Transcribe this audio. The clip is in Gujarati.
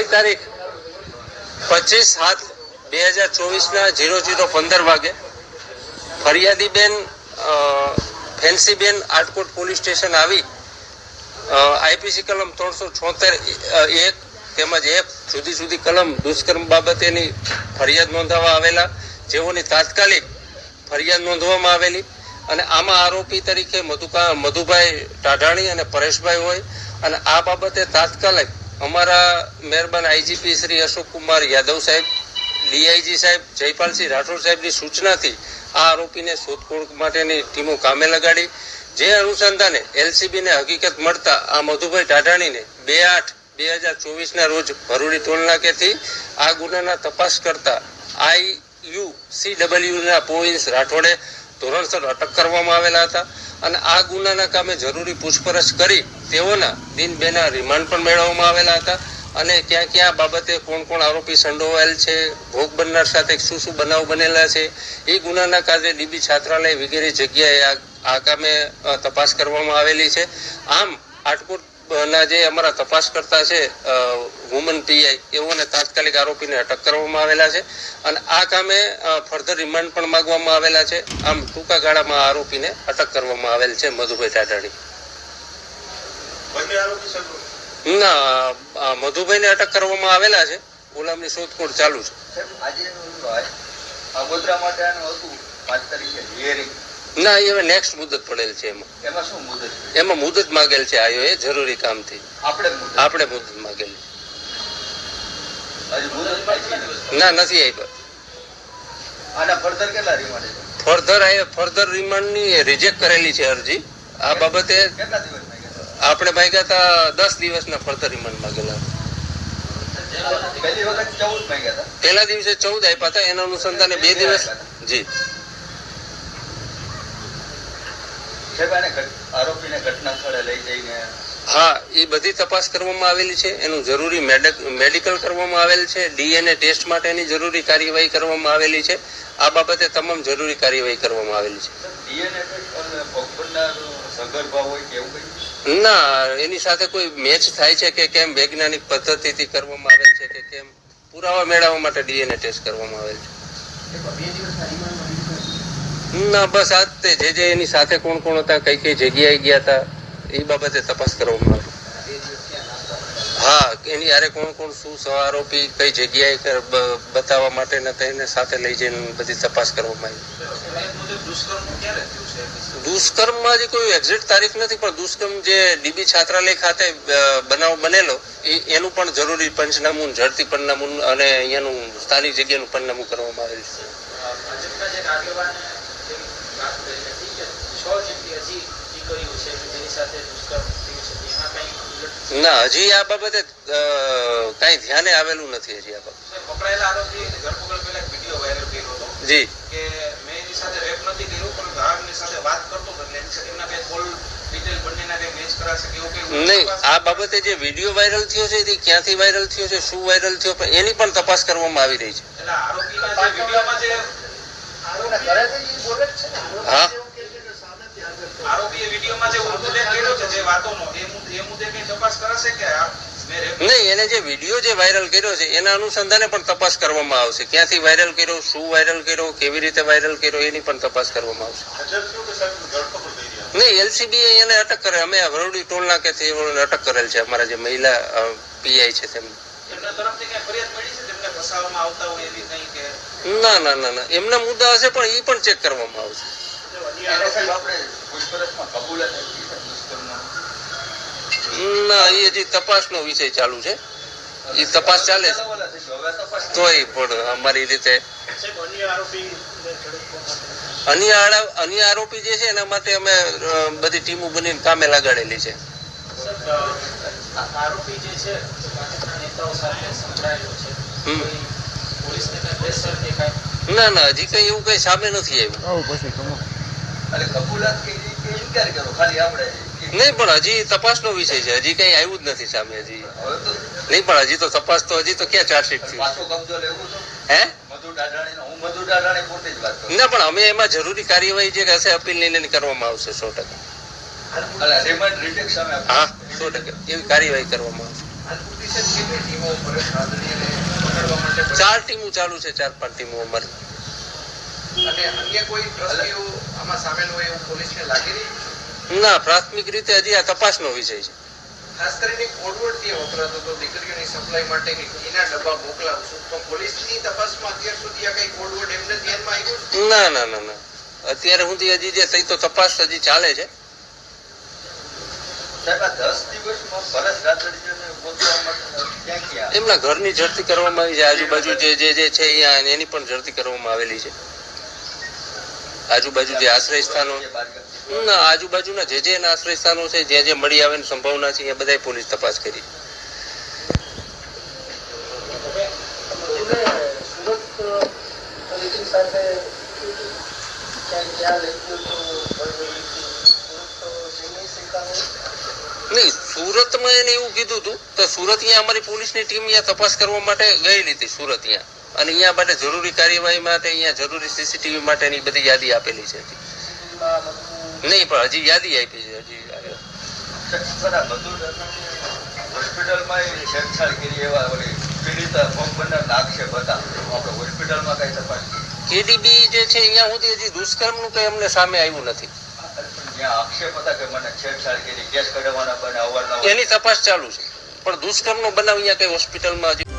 ગઈ તારીખ, પચીસ સાત બે હજાર ચોવીસના જીરો જીરો પંદર વાગે, ફરિયાદીબેન ફેન્સીબેન આટકોટ પોલીસ સ્ટેશન આવી આઈપીસી કલમ ત્રણસો છોતેર એક તેમજ એક જુદી જુદી કલમ દુષ્કર્મ બાબતેની ફરિયાદ નોંધાવા આવેલા, જેઓની તાત્કાલિક ફરિયાદ નોંધવામાં આવેલી અને આમાં આરોપી તરીકે મધુકા, મધુભાઈ ટાઢાણી અને પરેશભાઈ હોય અને આ બાબતે તાત્કાલિક અમારા મહેરબાન આઈજીપી શ્રી અશોક કુમાર યાદવ સાહેબ, ડીઆઈજી સાહેબ, જયપાલસિંહ રાઠોડ સાહેબની સૂચનાથી આ આરોપીને શોધખોળ માટેની ટીમો કામે લગાડી. જે અનુસંધાને એલસીબીને હકીકત મળતા આ મધુભાઈ ટાઢાણીને બે આઠ બે હજાર ચોવીસના રોજ ભરૂડી ટોલનાકેથી આ ગુનાના તપાસ કરતા આઈ યુ સી ડબલ્યુના પોઈન્સ રાઠોડે ધોરણસર અટક કરવામાં આવેલા હતા. અને આ ગુનાના કામે જરૂરી પૂછપરછ કરી તેઓના દિન બેના રિમાન્ડ પણ મેળવવામાં આવેલા હતા. અને ક્યાં ક્યાં બાબતે કોણ કોણ આરોપી સંડોવાયેલ છે, ભોગ બનનાર સાથે શું શું બનાવ બનેલા છે, એ ગુનાના કાદે ડીબી છાત્રાલય વગેરે જગ્યાએ આ કામે તપાસ કરવામાં આવેલી છે. આમ આટકોટ ના જે અમારા તપાસ કરતા છે વુમન પીઆઈ એઓને તાત્કાલિક આરોપીને અટક કરવામાં આવેલા છે. અને આ કામે ફર્ધર રિમાન્ડ પણ માંગવામાં આવેલા છે. આમ ટૂંકા ગાળામાં આ આરોપીને અટક કરવામાં આવેલ છે મધુભાઈ ટાટાડી બંને આરોપી સંડોવાયેલ. ના આ મધુભાઈને અટક કરવામાં આવેલા છે. ગુલામની શોધખોળ ચાલુ છે. આજે આગોતરા માટે આનું હતું પાંચ તારીખે હિયરિંગ ના એ હવે નેક્સ્ટ મુદત પડેલ છે એમાં. એમાં શું મુદત એમાં મુદત માંગેલ છે આયો એ જરૂરી કામથી. આપણે આપણે મુદત માંગેલ. ના નથી આવી આના ફર્ધર કેટલા રિમાન્ડ ફર્ધર આ ફર્ધર રિમાન્ડની રિજેક્ટ કરેલી છે અરજી. આ બાબતે આપણે માંગ્યા હતા દસ દિવસના ફર્ધર રિમાન્ડ માંગેલા. પહેલા દિવસે ચૌદ આપ્યા હતા એના અનુસંધાને બે દિવસ જી સાહેબ આને ઘટ- આરોપીને ઘટના સ્થળે લઈ જઈને હા એ બધી તપાસ કરવામાં આવેલી છે. એનું જરૂરી મેડિકલ કરવામાં આવેલ છે. ડીએનએ ટેસ્ટ માટેની જરૂરી કાર્યવાહી કરવામાં આવેલી છે. આ બાબતે તમામ જરૂરી કાર્યવાહી કરવામાં આવેલી છે. ના એની સાથે કોઈ મેચ થાય છે કે કેમ વૈજ્ઞાનિક પદ્ધતિથી કરવામાં આવેલ છે કે કેમ? પુરાવા મેળવવા માટે ડીએનએ ટેસ્ટ કરવામાં આવેલ છે. ના, બસ આ તે જે જે એની સાથે કોણ કોણ હતા, કઈ કઈ જગ્યાએ ગયા હતા, એ બાબતે તપાસ કરવામાં આવી. હા, એની યારે કોણ કોણ શું સવારોપી કઈ જગ્યાએ બતાવવા માટે માટેના તેને સાથે લઈ જઈને બધી તપાસ કરવામાં આવી. દુષ્કર્મમાં જે કોઈ એક્ઝેક્ટ તારીખ નથી, પણ દુષ્કર્મ જે ડીબી છાત્રાલય ખાતે બનાવ બનેલો, એ, એનું પણ જરૂરી પંચનામું, ઝડપી પંચનામું અને અહીંયાનું સ્થાનિક જગ્યાનું પંચનામું કરવામાં આવેલું છે. ના હજી આ બાબતે કઈ ધ્યાને આવેલું નથી હજી આ બાબતે. જી. કે મેં એની સાથે રેપ નથી કર્યો પણ ગામની સાથે વાત કરતો હતો એટલે એની સાથે એમના બે કોલ ડિટેલ બંનેના કંઈ મેચ કરાશે કે એવું કંઈ નહીં આ બાબતે જે વીડિયો વાયરલ થયો છે તે ક્યાંથી વાયરલ થયો છે શું વાયરલ થયો પણ એની પણ તપાસ કરવામાં આવી રહી છે. હા? આરોપીએ વિડીયોમાં જે ઉલ્લેખ કર્યો છે જે વાતોનો એ મુદ્દે એ મુદ્દે કંઈ તપાસ કરાશે કે આ નહીં એને જે વીડિયો જે વાયરલ કર્યો છે એના અનુસંધાને પણ તપાસ કરવામાં આવશે. ક્યાંથી વાયરલ કર્યો શું વાયરલ કર્યો કેવી રીતે વાયરલ કર્યો એની પણ તપાસ કરવામાં આવશે. નહીં એલસીબી એને અટક કરે. અમે હરોડી વરોડી ટોલ નાકેથી અટક કરેલ છે અમારા જે મહિલા પીઆઈ છે તેમને. એમના તરફથી કંઈ ફરિયાદ મળી છે? તેમને ફસાવવામાં આવતા હોય એવી કંઈ કે ના ના ના ના. એમના મુદ્દા હશે પણ એ પણ ચેક કરવામાં આવશે. એને. ના એ હજી તપાસનો વિષય ચાલુ છે. એ તપાસ ચાલે છે. તોય પણ અમારી રીતે અન્ય અન્ય આરોપી જે છે એના માટે અમે બધી ટીમો બનીને કામે લગાડેલી છે. છે ના ના, હજી કઈ એવું કઈ સામે નથી આવ્યું. નહીં પણ હજી તપાસનો વિષય છે. હજી કઈ આવ્યું જ નથી સામે હજી. નહીં પણ હજી તો તપાસ તો હજી તો ક્યાં ચાર્જશીટ થયું? હે? ના પણ અમે એમાં જરૂરી કાર્યવાહી જે હશે અપીલ લઈને કરવામાં આવશે સો ટકા. હા સો ટકા. એવી કાર્યવાહી કરવામાં આવશે? ચાર ટીમો ચાલુ છે ચાર પાંચ ટીમો અમારી. અને અન્ય કોઈ ટ્રસ્ટીઓ આમાં સામેલ હોય એવું પોલીસને લાગી રહ્યું ના પ્રાથમિક રીતે હજી આ તપાસનો વિષય છે. ખાસ કરીને કોડવર્ડ વપરાતો હતો દીકરીઓની સપ્લાય માટે ઘીના ડબ્બા મોકલાવું છું પણ પોલીસની તપાસમાં અત્યાર સુધી આ કઈ કોડવર્ડ એમને ધ્યાનમાં આવ્યું ના ના ના ના. અત્યારે સુધી હજી જે થઈ તો તપાસ હજી ચાલે છે. એમના ઘરની ઝડપી કરવામાં આવી છે. આજુબાજુ જે જે જે છે એની પણ ઝડપી કરવામાં આવેલી છે. આજુબાજુ જે આશ્રય સ્થાનો? ના, આજુબાજુના જે જે આશ્રય સ્થાનો છે, જ્યાં જે મળી આવે સંભાવના છે, એ બધાય પોલીસ તપાસ કરી. નહીં, સુરતમાં એને એવું કીધું હતું તો સુરત અહીંયા અમારી પોલીસની ટીમ અહીંયા તપાસ કરવા માટે ગયેલી હતી, સુરત અહીંયા. અને અહીંયા માટે જરૂરી કાર્યવાહી માટે અહીંયા જરૂરી સીસીટીવી માટેની બધી યાદી આપેલી છે નહીં પણ હજી યાદી આપી છે હજી સર, આ બધું હોસ્પિટલમાં છેડછાડ કરી એવા પીડિતા ભોગ બનનારના આક્ષેપ હતા આપણે હોસ્પિટલમાં કઈ તપાસ કેડીબી જે છે અહીંયા સુધી હજી દુષ્કર્મનું કઈ અમને સામે આવ્યું નથી. એની તપાસ ચાલુ છે. પણ દુષ્કર્મનો બનાવ અહીંયા કઈ હોસ્પિટલમાં હજી